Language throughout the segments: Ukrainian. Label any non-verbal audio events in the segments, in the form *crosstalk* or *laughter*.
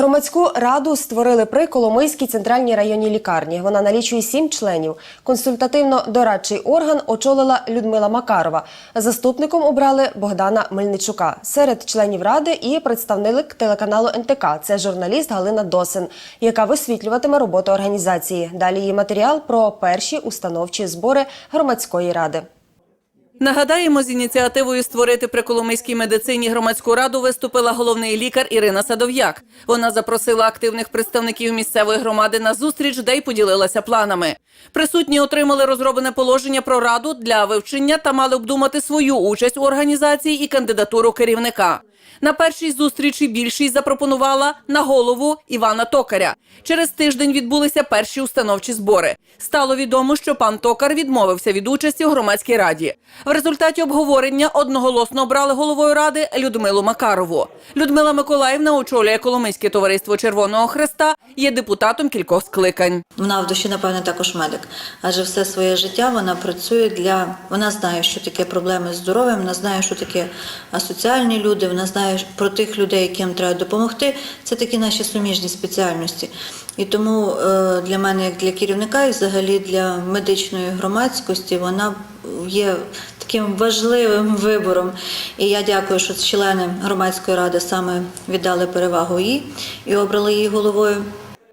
Громадську раду створили при Коломийській центральній районній лікарні. Вона налічує сім членів. Консультативно-дорадчий орган очолила Людмила Макарова. Заступником обрали Богдана Мельничука. Серед членів ради і представник телеканалу НТК. Це журналіст Галина Досин, яка висвітлюватиме роботу організації. Далі її матеріал про перші установчі збори громадської ради. Нагадаємо, з ініціативою створити при Коломийській медицині громадську раду виступила головний лікар Ірина Садов'як. Вона запросила активних представників місцевої громади на зустріч, де й поділилася планами. Присутні отримали розроблене положення про раду для вивчення та мали обдумати свою участь у організації і кандидатуру керівника. На першій зустрічі більшість запропонувала на голову Івана Токаря. Через тиждень відбулися перші установчі збори. Стало відомо, що пан Токар відмовився від участі у громадській раді. В результаті обговорення одноголосно обрали головою ради Людмилу Макарову. Людмила Миколаївна очолює Коломийське товариство Червоного Хреста, є депутатом кількох скликань. Вона в душі, напевне, також медик, адже все своє життя вона працює для. Вона знає, що таке проблеми з здоров'ям, вона знає, що таке асоціальні люди, вона знає про тих людей, яким треба допомогти. Це такі наші суміжні спеціальності. І тому е, для мене, як для керівника, і взагалі для медичної громадськості, вона є таким важливим *laughs* вибором. І я дякую, що члени громадської ради саме віддали перевагу їй і обрали її головою.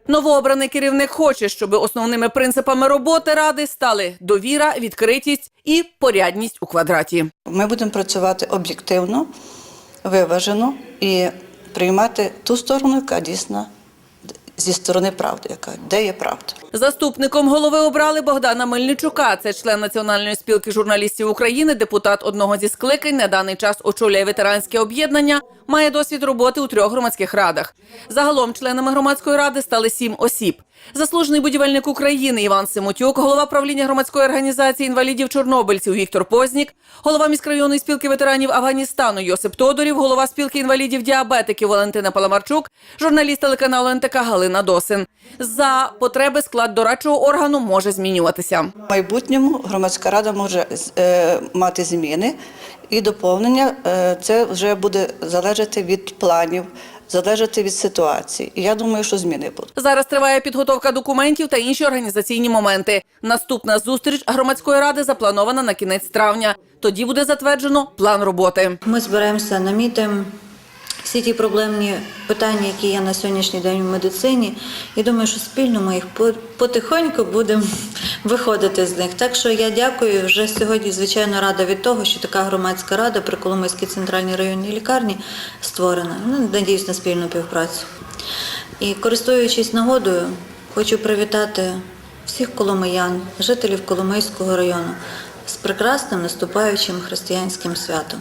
Новообраний керівник хоче, щоб основними принципами роботи ради стали довіра, відкритість і порядність у квадраті. Ми будемо працювати об'єктивно, виважено і приймати ту сторону, яка дійсно зі сторони правди, яка де є правда. Заступником голови обрали Богдана Мельничука. Це член Національної спілки журналістів України, депутат одного зі скликань. На даний час очолює ветеранське об'єднання. Має досвід роботи у трьох громадських радах. Загалом членами громадської ради стали сім осіб. Заслужений будівельник України Іван Симотюк, голова правління громадської організації інвалідів чорнобильців Віктор Познік, голова міськрайонної спілки ветеранів Афганістану Йосип Тодорів, голова спілки інвалідів діабетиків Валентина Паламарчук, журналіст телеканалу НТК Галина Досин. За потреби склад дорадчого органу може змінюватися. В майбутньому громадська рада може е, мати зміни і доповнення. Е, це вже буде залежати від планів, залежати від ситуації. І я думаю, що зміни будуть. Зараз триває підготовка документів та інші організаційні моменти. Наступна зустріч громадської ради запланована на кінець травня. Тоді буде затверджено план роботи. Ми зберемося, намітимо всі ті проблемні питання, які є на сьогоднішній день в медицині, і думаю, що спільно ми їх потихоньку будемо виходити з них. Так що я дякую вже сьогодні, звичайно, рада від того, що така громадська рада при Коломийській центральній районній лікарні створена. Ну, надіюсь на спільну співпрацю. І користуючись нагодою, хочу привітати всіх коломиян, жителів Коломийського району з прекрасним наступаючим християнським святом.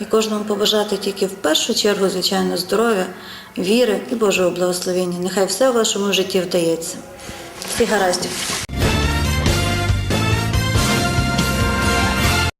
І кожному побажати тільки в першу чергу, звичайно, здоров'я, віри і Божого благословення. Нехай все в вашому житті вдається. Всіх гараздів!